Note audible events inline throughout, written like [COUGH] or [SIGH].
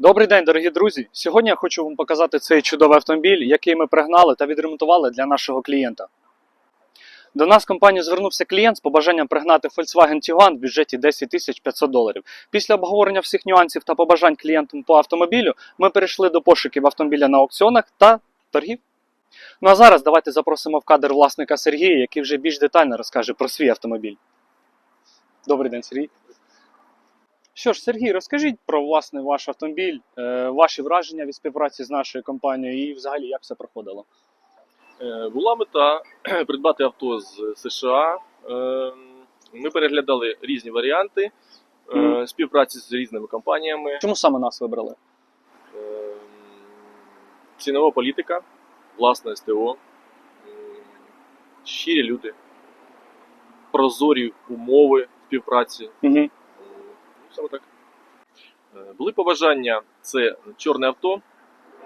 Добрий день, дорогі друзі! Сьогодні я хочу вам показати цей чудовий автомобіль, який ми пригнали та відремонтували для нашого клієнта. До нас в компанію звернувся клієнт з побажанням пригнати Volkswagen Tiguan в бюджеті 10 500 доларів. Після обговорення всіх нюансів та побажань клієнтам по автомобілю ми перейшли до пошуків автомобіля на аукціонах та торгів. Ну а зараз давайте запросимо в кадр власника Сергія, який вже більш детально розкаже про свій автомобіль. Добрий день, Сергій. Що ж, Сергій, розкажіть про власне ваш автомобіль, е, ваші враження від співпраці з нашою компанією і взагалі як все проходило. Е, Була мета [CLEARS THROAT] придбати авто з США. Е, Ми переглядали різні варіанти Мгм. співпраці з різними компаніями. Чому саме нас вибрали? Цінова політика, власне СТО, щирі люди, прозорі умови співпраці. М, ну, Саме так. Е, Були побажання: це чорне авто,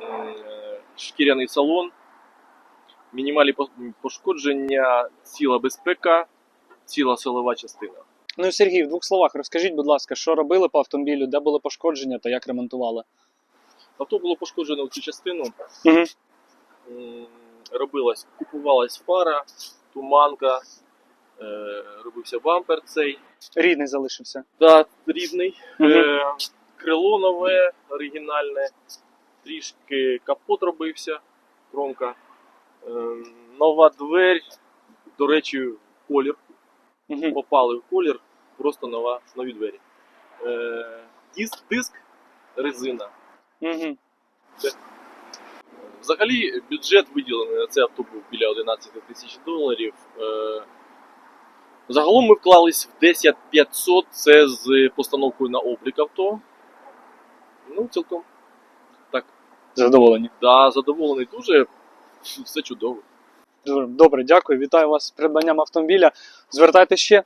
е, шкіряний салон, мінімальні пошкодження, ціла безпека, ціла силова частина. Ну і Сергій, в двох словах розкажіть, будь ласка, що робили по автомобілю, де були пошкодження та як ремонтували? Авто було пошкоджено в цю частину. Угу. Робилась, купувалась фара, туманка, робився бампер цей. Рідний залишився. Да, рідний. Мгм. Е, крило нове, оригінальне, трішки капот робився, кромка. Е, нова дверь, до речі, колір. Угу. Попали в колір, просто нова, нові двері. Е, диск, диск, резина. Угу. Взагалі бюджет виділений на це авто був біля 11 тисяч доларів. Е, Загалом ми вклались в 10500, це з постановкою на облік авто. Ну, цілком. Так, Задоволені. да, задоволений дуже, все чудово. Добре, дякую. Вітаю вас з придбанням автомобіля. Звертайте ще.